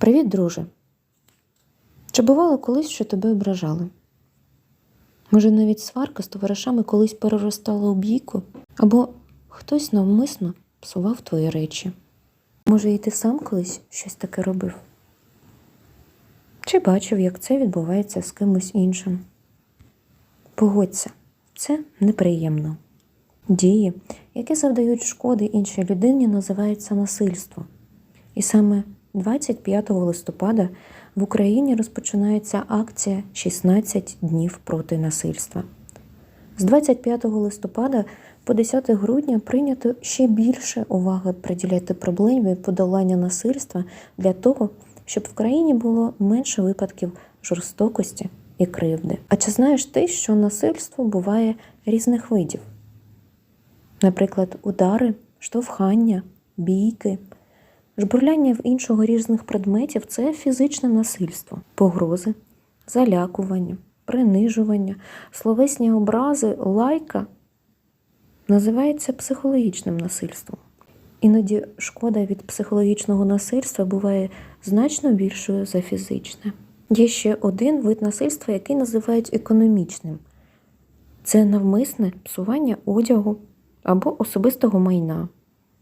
Привіт, друже. Чи бувало колись, що тебе ображали? Може, навіть сварка з товаришами колись переростала у бійку, або хтось навмисно псував твої речі. Може, і ти сам колись щось таке робив? Чи бачив, як це відбувається з кимось іншим? Погодься, це неприємно. Дії, які завдають шкоди іншій людині, називаються насильство. І саме 25 листопада в Україні розпочинається акція «16 днів проти насильства. З 25 листопада по 10 грудня прийнято ще більше уваги приділяти проблемі подолання насильства для того, щоб в країні було менше випадків жорстокості і кривди. А чи знаєш ти, що насильство буває різних видів? Наприклад, удари, штовхання, бійки, жбурляння в іншого різних предметів це фізичне насильство, погрози, залякування, принижування, словесні образи, лайка називається психологічним насильством. Іноді шкода від психологічного насильства буває значно більшою за фізичне. Є ще один вид насильства, який називають економічним. Це навмисне псування одягу або особистого майна,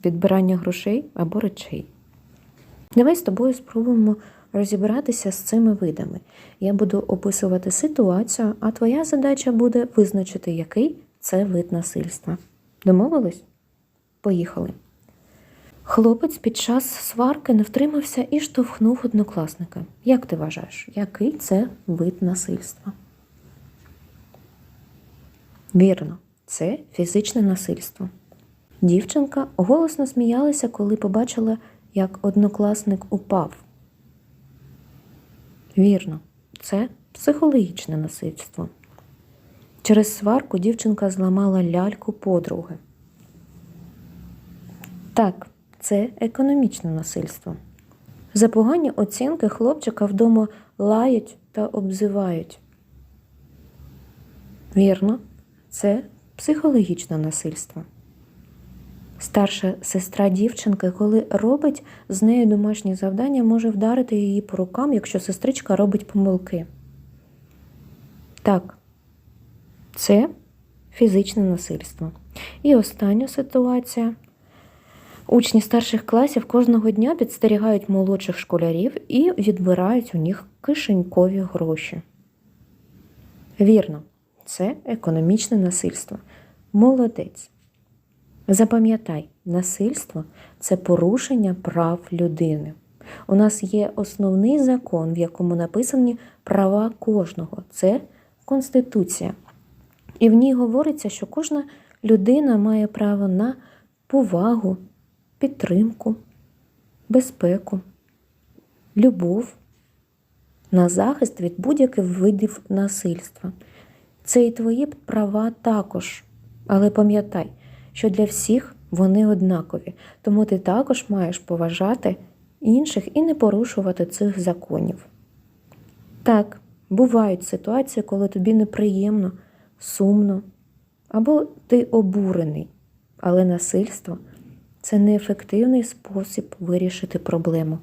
відбирання грошей або речей. Давай з тобою спробуємо розібратися з цими видами. Я буду описувати ситуацію, а твоя задача буде визначити, який це вид насильства. Домовились? Поїхали. Хлопець під час сварки не втримався і штовхнув однокласника. Як ти вважаєш, який це вид насильства? Вірно, це фізичне насильство. Дівчинка голосно сміялася, коли побачила, як однокласник упав. Вірно, це психологічне насильство. Через сварку дівчинка зламала ляльку подруги. Так, це економічне насильство. За погані оцінки хлопчика вдома лають та обзивають. Вірно, це психологічне насильство. Старша сестра дівчинки, коли робить з нею домашні завдання, може вдарити її по рукам, якщо сестричка робить помилки. Так, це фізичне насильство. І остання ситуація. Учні старших класів кожного дня підстерігають молодших школярів і відбирають у них кишенькові гроші. Вірно, це економічне насильство. Молодець. Запам'ятай, насильство це порушення прав людини. У нас є основний закон, в якому написані права кожного це Конституція. І в ній говориться, що кожна людина має право на повагу, підтримку, безпеку, любов, на захист від будь-яких видів насильства. Це і твої права також. Але пам'ятай, що для всіх вони однакові, тому ти також маєш поважати інших і не порушувати цих законів. Так, бувають ситуації, коли тобі неприємно, сумно або ти обурений, але насильство це неефективний спосіб вирішити проблему.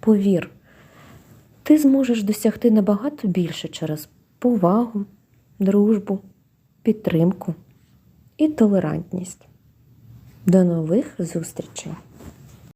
Повір, ти зможеш досягти набагато більше через повагу, дружбу, підтримку і толерантність. До нових зустрічей!